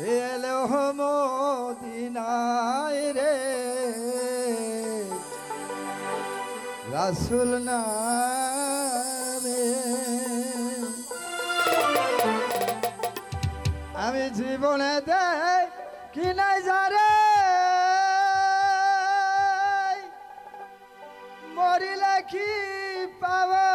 এলো রাসুল আমি জীবনে দে কি নাই যারে। মরিলে কি পাব?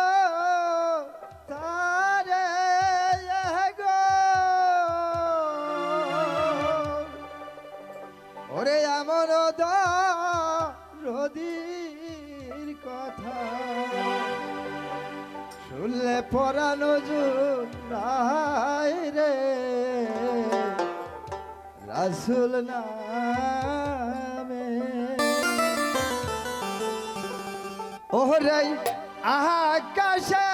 রদির কথা। শুনলে পরানো নাই রে। রাসুল নামে। ওরে আকাশে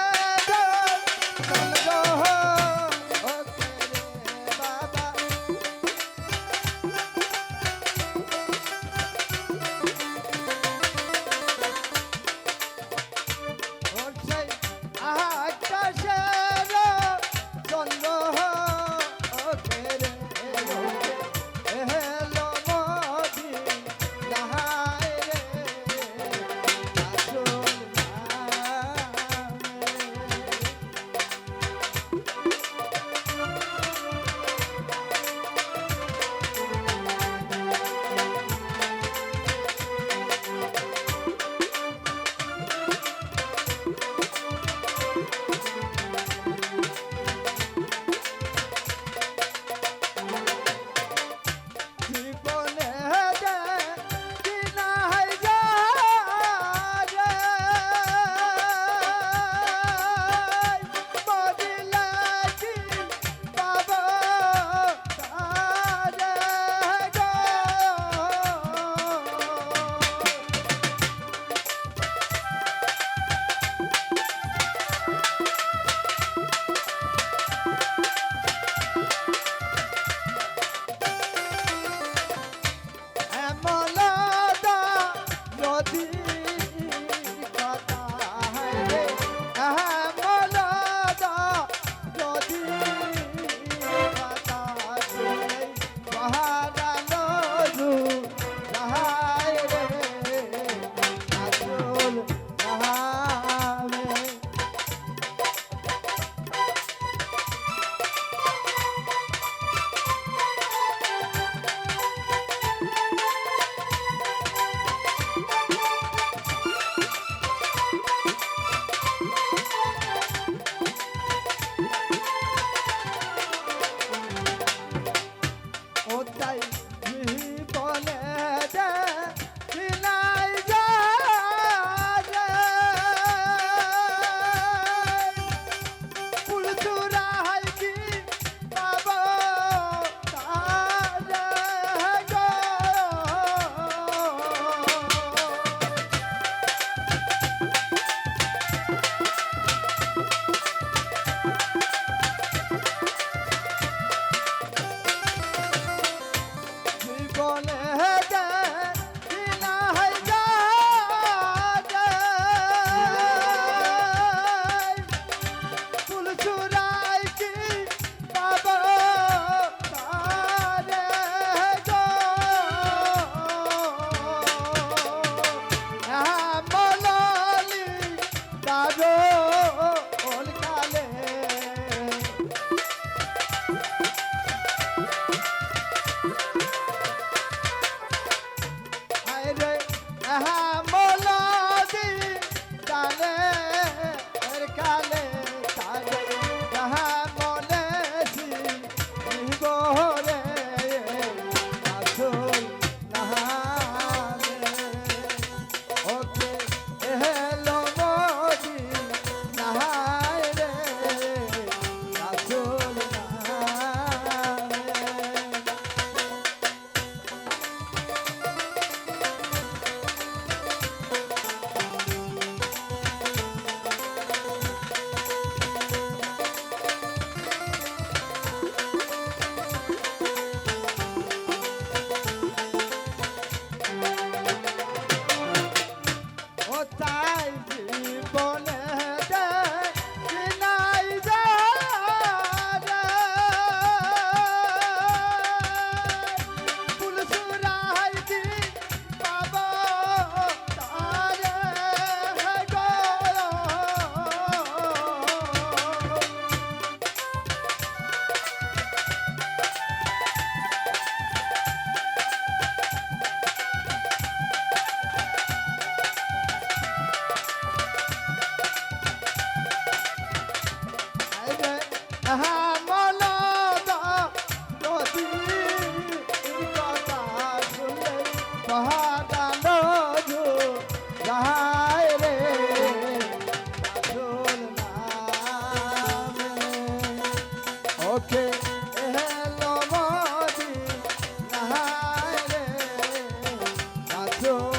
펴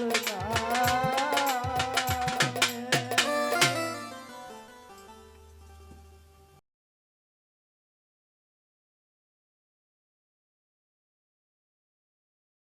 না